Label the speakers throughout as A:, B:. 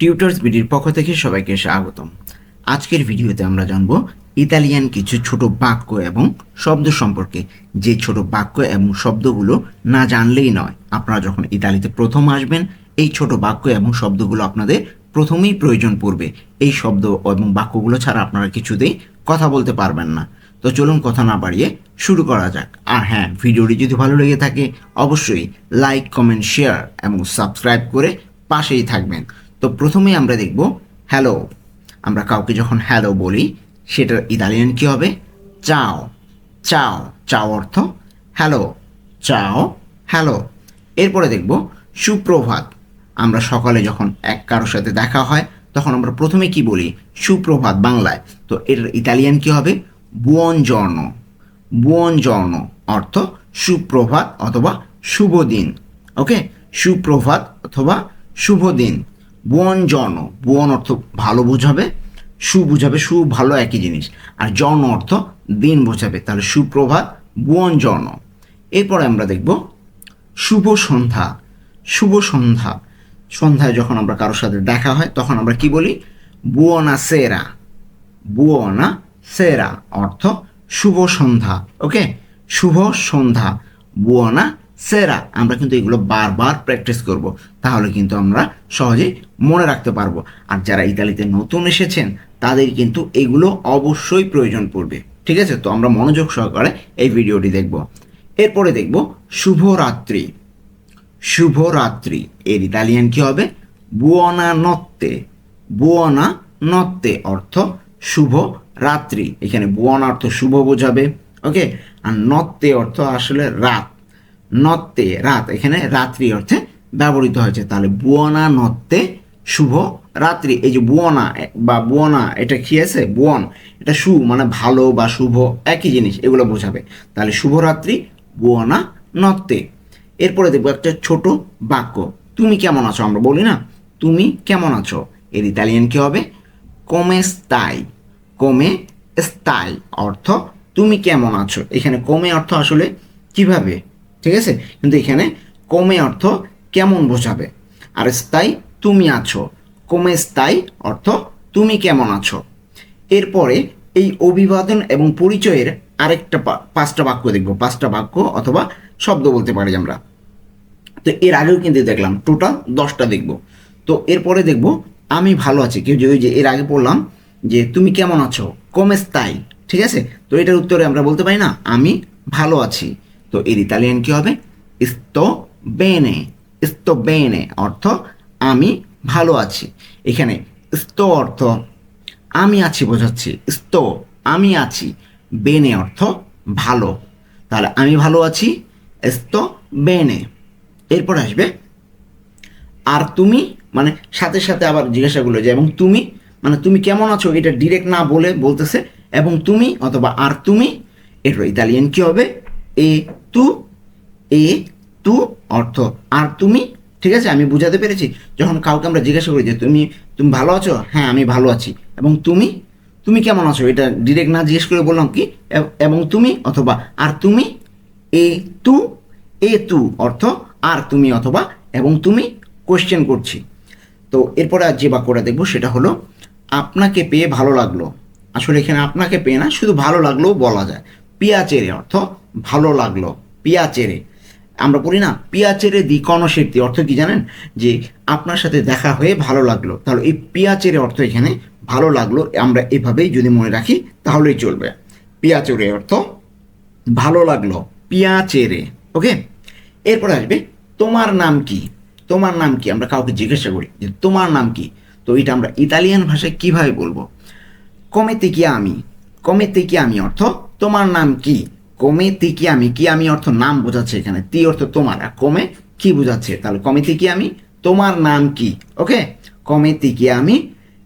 A: Tutors বিডির পক্ষ থেকে সবাইকে স্বাগতম। আজকের ভিডিওতে আমরা জানব ইতালিয়ান কিছু ছোট বাক্য এবং শব্দ সম্পর্কে। যে ছোট বাক্য এবং শব্দগুলো না জানলেই নয়, আপনারা যখন ইতালিতে প্রথম আসবেন, এই ছোট বাক্য এবং শব্দগুলো আপনাদের প্রথমেই প্রয়োজন পড়বে। এই শব্দ এবং বাক্যগুলো ছাড়া আপনারা কিছুতেই কথা বলতে পারবেন না। তো চলুন কথা না বাড়িয়ে শুরু করা যাক। আর হ্যাঁ ভিডিওটি যদি ভালো লেগে থাকে, অবশ্যই লাইক, কমেন্ট, শেয়ার এবং সাবস্ক্রাইব করে পাশেই থাকবেন। তো প্রথমেই আমরা দেখব, হ্যালো। আমরা কাউকে যখন হ্যালো বলি, সেটার ইতালিয়ান কী হবে? চাও। চাও। চাও অর্থ, হ্যালো। চাও। হ্যালো। এরপরে দেখব, সুপ্রভাত। আমরা সকালে যখন এক কারোর সাথে দেখা হয়, তখন আমরা প্রথমে কি বলি? সুপ্রভাত বাংলায়। তো এর ইতালিয়ান কি হবে? বুয়ন জর্ণ বুয়ন জর্ণ অর্থ, সুপ্রভাত অথবা শুভ দিন ওকে? সুপ্রভাত অথবা শুভ দিন বুয়ন জর্ণ বুয়ন অর্থ ভালো বোঝাবে, সু বোঝাবে, সু ভালো একই জিনিস। আর জর্ণ অর্থ দিন বোঝাবে, তাহলে সুপ্রভাত বুয়ন জর্ণ এরপরে আমরা দেখব শুভ সন্ধ্যা শুভ সন্ধ্যা। সন্ধ্যায় যখন আমরা কারোর সাথে দেখা হয়, তখন আমরা কি বলি? বুয়না সেরা বুয়না সেরা অর্থ শুভ সন্ধ্যা। ওকে শুভ সন্ধ্যা, বুয়না সেরা। আমরা কিন্তু এগুলো বারবার প্র্যাকটিস করব। তাহলে কিন্তু আমরা সহজেই মনে রাখতে পারব। আর যারা ইতালিতে নতুন এসেছেন, তাদের কিন্তু এগুলো অবশ্যই প্রয়োজন পড়বে। ঠিক আছে? তো আমরা মনোযোগ সহকারে এই ভিডিওটি দেখব। এরপরে দেখব শুভরাত্রি। শুভরাত্রি। এর ইতালিয়ান কি হবে? বুয়না নত্তে বুয়না নত্তে অর্থ শুভ রাত্রি এখানে বুয়না অর্থ শুভ বোঝাবে। ওকে আর নত্তে অর্থ আসলে রাত। নত্তে, রাত, এখানে রাত্রি অর্থে ব্যবহৃত হয়েছে। তাহলে বুয়না, নত্তে, শুভ, রাত্রি। এই যে বুয়না বা বুয়না, এটা কি আছে? বুয়ন। এটা সু মানে ভালো বা শুভ, একই জিনিস, এগুলো বোঝাবে। তাহলে শুভরাত্রি বুয়না, নত্তে। এরপরে দেখব একটা ছোট বাক্য। তুমি কেমন আছো? আমরা বলি না, তুমি কেমন আছো? এর ইতালিয়ান কি হবে? কমে স্তাই কমে স্তাই অর্থ তুমি কেমন আছো। এখানে কমে অর্থ আসলে কীভাবে? ঠিক আছে? কিন্তু এখানে কমে অর্থ কেমন বোঝাবে? আর স্থায়ী তুমি আছো। কমে স্থায়ী অর্থ তুমি কেমন আছো। এরপরে এই অভিবাদন এবং পরিচয়ের আরেকটা পাঁচটা বাক্য দেখব। পাঁচটা বাক্য অথবা শব্দ বলতে পারি আমরা। তো এর আগেও কিন্তু দেখলাম টোটাল দশটা দেখব। তো এরপরে দেখব, আমি ভালো আছি। কেউ যে ওই যে এর আগে বললাম যে তুমি কেমন আছো? কমে স্থায়ী, ঠিক আছে? তো এটার উত্তরে আমরা বলতে পারি না, আমি ভালো আছি। তো এর ইতালিয়ান কি হবে? sto বেনে sto বেনে অর্থ আমি ভালো আছি এখানে sto অর্থ আমি আছি বোঝাচ্ছি। sto আমি আছি বেনে অর্থ ভালো তাহলে আমি ভালো আছি sto বেনে এরপর আসবে আর তুমি মানে সাথে সাথে আবার জিজ্ঞাসা করল যে, এবং তুমি মানে তুমি কেমন আছো? এটা ডিরেক্ট না বলে বলতেছে, এবং তুমি অথবা আর তুমি এর ইতালিয়ান কি হবে? এ তু এ তু অর্থ। আর তুমি? ঠিক আছে, আমি বুঝাতে পেরেছি। যখন কাউকে আমরা জিজ্ঞাসা করি যে, তুমি তুমি ভালো আছো? হ্যাঁ আমি ভালো আছি। এবং তুমি? তুমি কেমন আছো? এটা ডিরেক্ট না জিজ্ঞেস করে বললাম কি? এবং তুমি অথবা, আর তুমি? এ তু এ তু অর্থ, আর তুমি অথবা, এবং তুমি? কোয়েশ্চেন করছি। তো এরপরে আর যে বাক্যটা দেখব সেটা হলো, আপনাকে পেয়ে ভালো লাগল। আসলে এখানে আপনাকে পেয়ে না, শুধু ভালো লাগলেও বলা যায়। পিয়াচেরে অর্থ ভালো লাগল, পিয়াচেরে। আমরা বলি না, পিয়াচেরে দি কনশেপ্তি অর্থ কি জানেন? যে আপনার সাথে দেখা হয়ে ভালো লাগল। তাহলে এই পিয়াচেরে অর্থ এখানে ভালো লাগল, আমরা এভাবেই যদি মনে রাখি, তাহলেই চলবে। পিয়াচেরে অর্থ ভালো লাগল, পিয়াচেরে, ওকে? এরপর আসবে, তোমার নাম কি? তোমার নাম কি? আমরা কাউকে জিজ্ঞাসা করি যে, তোমার নাম কি? তো এটা আমরা ইতালিয়ান ভাষায় কীভাবে বলব? কমেতে কি আমি কমেতে কি আমি অর্থ, তোমার নাম কি? কমেতে কি আমি? কি আমি অর্থ নাম বোঝাচ্ছে এখানে? তি অর্থ তোমার। আর কমে কি বোঝাচ্ছে? তাহলে কমেতে কি আমি? তোমার নাম কি? ওকে? কমেতে কি আমি?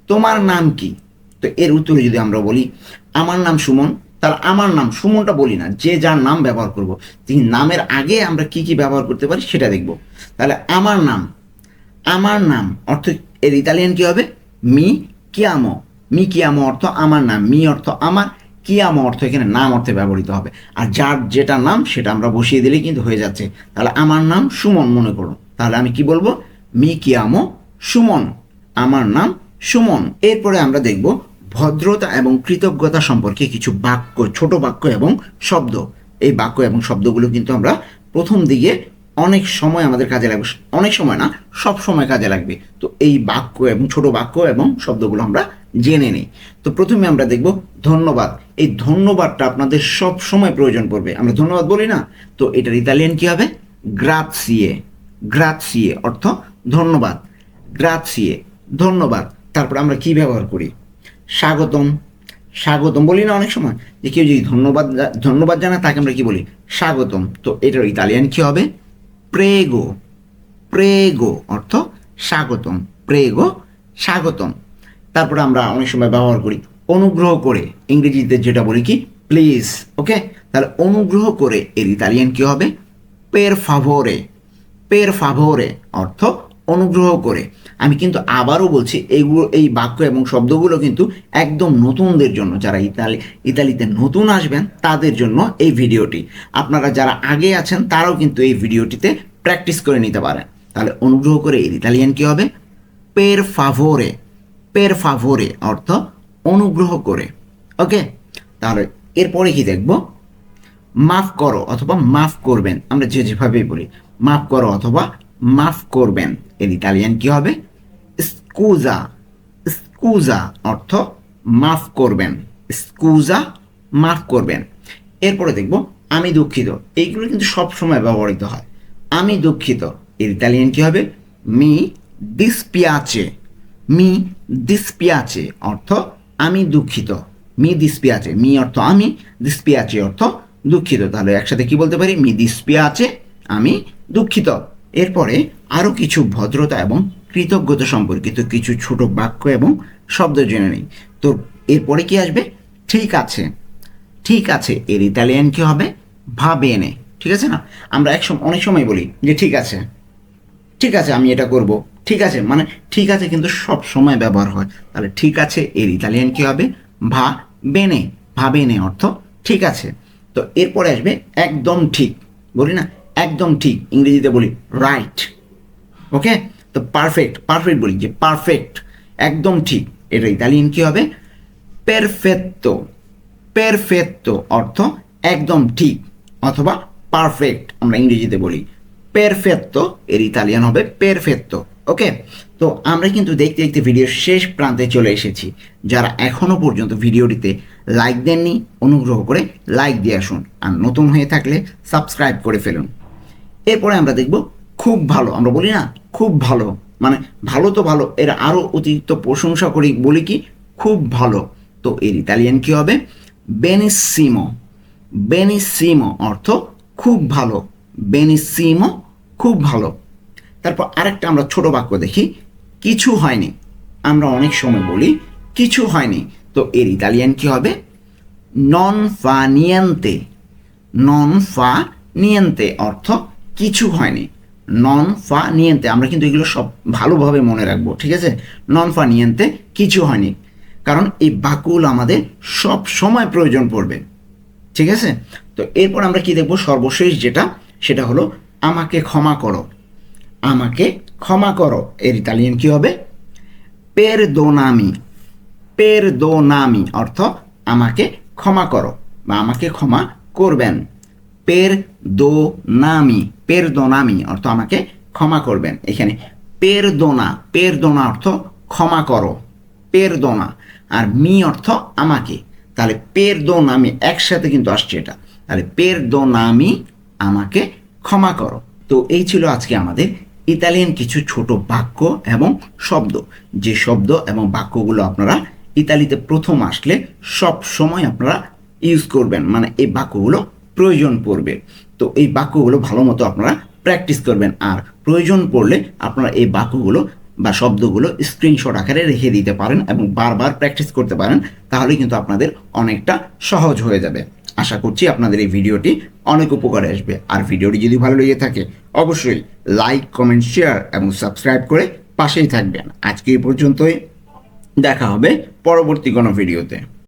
A: তোমার নাম কি? তো এর উত্তরে যদি আমরা বলি, আমার নাম সুমন, তাহলে আমার নাম সুমনটা বলি না, যে যার নাম ব্যবহার করব। তিনি নামের আগে আমরা কি কি ব্যবহার করতে পারি সেটা দেখব। তাহলে আমার নাম আমার নাম, অর্থ এর ইতালিয়ান কি হবে? মি কিয়ামো। মি কিয়ামো অর্থ আমার নাম, মি অর্থ আমার। কিয়ামো অর্থ এখানে নাম অর্থে ব্যবহৃত হবে? আর যার যেটা নাম, সেটা আমরা বসিয়ে দিলেই কিন্তু হয়ে যাচ্ছে। তাহলে আমার নাম সুমন মনে করুন। তাহলে আমি কি বলব? মি কিয়ামো সুমন। আমার নাম সুমন। এরপরে আমরা দেখব ভদ্রতা এবং কৃতজ্ঞতা সম্পর্কে কিছু বাক্য, ছোট বাক্য এবং শব্দ। এই বাক্য এবং শব্দগুলো কিন্তু আমরা প্রথম দিকে অনেক সময় আমাদের কাজে লাগবে। অনেক সময় না, সব সময় কাজে লাগবে। তো এই বাক্য এবং ছোট বাক্য এবং শব্দগুলো আমরা জেনে নেই। তো প্রথমে আমরা দেখব ধন্যবাদ। এই ধন্যবাদটা আপনাদের সব সময় প্রয়োজন পড়বে। আমরা ধন্যবাদ বলি না? তো এটার ইতালিয়ান কি হবে? গ্রাৎসিয়ে গ্রাৎসিয়ে অর্থ ধন্যবাদ। গ্রাৎসিয়ে ধন্যবাদ। তারপর আমরা কি ব্যবহার করি? স্বাগতম। স্বাগতম বলি না অনেক সময়? যে কেউ যদি ধন্যবাদ ধন্যবাদ জানায়, তাকে আমরা কি বলি? স্বাগতম। তো এটার ইতালিয়ান কি হবে? প্রেগো। প্রেগো অর্থ স্বাগতম। প্রেগো স্বাগতম। তারপরে আমরা অনেক সময় ব্যবহার করি অনুগ্রহ করে ইংরেজিতে যেটা বলি কি প্লিজ ওকে তাহলে অনুগ্রহ করে এর ইতালিয়ান কি হবে? পের ফাভোরে পের ফাভোরে অর্থ অনুগ্রহ করে। আমি কিন্তু আবারও বলছি এইগুলো এই বাক্য এবং শব্দগুলো কিন্তু একদম নতুনদের জন্য, যারা ইতালি, ইতালিতে নতুন আসবেন, তাদের জন্য এই ভিডিওটি। আপনারা যারা আগে আছেন, তারাও কিন্তু এই ভিডিওটিতে প্র্যাকটিস করে নিতে পারেন। তাহলে অনুগ্রহ করে এর ইতালিয়ান কী হবে? পের ফাভোরে পের ফাভোরে অর্থ অনুগ্রহ করে। ওকে? তাহলে এরপরে কি দেখব? মাফ করো অথবা মাফ করবেন। আমরা যে যেভাবেই বলি, মাফ করো অথবা মাফ করবেন। এর ইতালিয়ান কি হবে? স্কুজা। স্কুজা অর্থ মাফ করবেন। স্কুজা মাফ করবেন। এরপরে দেখব, আমি দুঃখিত। এইগুলো কিন্তু সব সময় ব্যবহৃত হয়। আমি দুঃখিত। এর ইতালিয়ান কি হবে? মি ডিসপিয়াচে মি ডিসপিয়াচে অর্থ আমি দুঃখিত। মি দিসপিয়াচে, মি অর্থ আমি, দিসপিয়াচে অর্থ দুঃখিত। তাহলে একসাথে কি বলতে পারি? মি দিসপিয়াচে, আমি দুঃখিত। এরপরে আরও কিছু ভদ্রতা এবং কৃতজ্ঞতা সম্পর্কিত কিছু ছোট বাক্য এবং শব্দ জেনে নেই। তো এরপরে কি আসবে? ঠিক আছে। ঠিক আছে, এর ইতালিয়ান কি হবে? ভাবে এনে ঠিক আছে না? আমরা এক অনেক সময় বলি যে ঠিক আছে। ঠিক আছে, আমি এটা করব। ঠিক আছে মানে ঠিক আছে কিন্তু সব সময় ব্যবহার হয়। তাহলে ঠিক আছে, এর ইতালিয়ান কি হবে? ভা বেনে ভা বেনে অর্থ ঠিক আছে। তো এরপরে আসবে একদম ঠিক, বলি না? একদম ঠিক, ইংরেজিতে বলি রাইট ওকে তো পারফেক্ট পারফেক্ট বলি যে পারফেক্ট একদম ঠিক। এটা ইতালিয়ান কি হবে? পেরফেত্তো পেরফেত্তো অর্থ একদম ঠিক অথবা পারফেক্ট আমরা ইংরেজিতে বলি। পেরফেত্তো এর ইতালিয়ান হবে পেরফেত্তো ওকে তো আমরা কিন্তু দেখতে দেখতে ভিডিওর শেষ প্রান্তে চলে এসেছি। যারা এখনও পর্যন্ত ভিডিওটিতে লাইক দেননি, অনুগ্রহ করে লাইক দিয়ে আসুন। আর নতুন হয়ে থাকলে সাবস্ক্রাইব করে ফেলুন। এরপরে আমরা দেখব খুব ভালো, আমরা বলি না খুব ভালো মানে ভালো তো ভালো, এর আরও অতিরিক্ত প্রশংসা করি, বলি কি খুব ভালো। তো এর ইতালিয়ান কী হবে? বেনিসিমো বেনিসিমো অর্থ খুব ভালো। বেনিসিমো খুব ভালো। তারপর আরেকটা আমরা ছোট বাক্য দেখি, কিছু হয়নি। আমরা অনেক সময় বলি, কিছু হয়নি। তো এর ইতালিয়ান কি হবে? নন ফা নিয়েন্তে নন ফা নিয়েন্তে অর্থ, কিছু হয়নি। নন ফা নিয়েন্তে আমরা কিন্তু এগুলো সব ভালোভাবে মনে রাখব, ঠিক আছে? নন ফা নিয়েন্তে কিছু হয়নি। কারণ এই বাকুল আমাদের সব সময় প্রয়োজন পড়বে, ঠিক আছে? তো এরপর আমরা কি দেখব? সর্বশেষ যেটা সেটা হলো, আমাকে ক্ষমা করো। আমাকে ক্ষমা করো। এর ইতালিয়ান কি হবে? পের দোনামি পের দোনামি অর্থ আমাকে ক্ষমা করো বা আমাকে ক্ষমা করবেন। পের দো নামি পের দোনামি অর্থ আমাকে ক্ষমা করবেন। এখানে পের দোনা পের দোনা অর্থ ক্ষমা করো। পের দোনা আর মি অর্থ আমাকে। তাহলে পের দো নামি একসাথে কিন্তু আসছে এটা। তাহলে পের দো নামি আমাকে ক্ষমা করো। তো এই ছিল আজকে আমাদের ইতালিয়ান কিছু ছোট বাক্য এবং শব্দ। যে শব্দ এবং বাক্যগুলো আপনারা ইতালিতে প্রথম আসলে সব সময় আপনারা ইউজ করবেন। মানে এই বাক্যগুলো প্রয়োজন পড়বে। তো এই বাক্যগুলো ভালো মতো আপনারা প্র্যাকটিস করবেন। আর প্রয়োজন পড়লে আপনারা এই বাক্যগুলো বা শব্দগুলো স্ক্রিনশট আকারে রেখে দিতে পারেন এবং বারবার প্র্যাকটিস করতে পারেন তাহলে কিন্তু আপনাদের অনেকটা সহজ হয়ে যাবে। আশা করছি আপনাদের এই ভিডিওটি অনেক উপকারে আসবে। আর ভিডিওটি যদি ভালো লেগে থাকে, অবশ্যই লাইক কমেন্ট শেয়ার এবং সাবস্ক্রাইব করে পাশেই থাকবেন। আজকে এই পর্যন্তই। দেখা হবে পরবর্তী কোনো ভিডিওতে।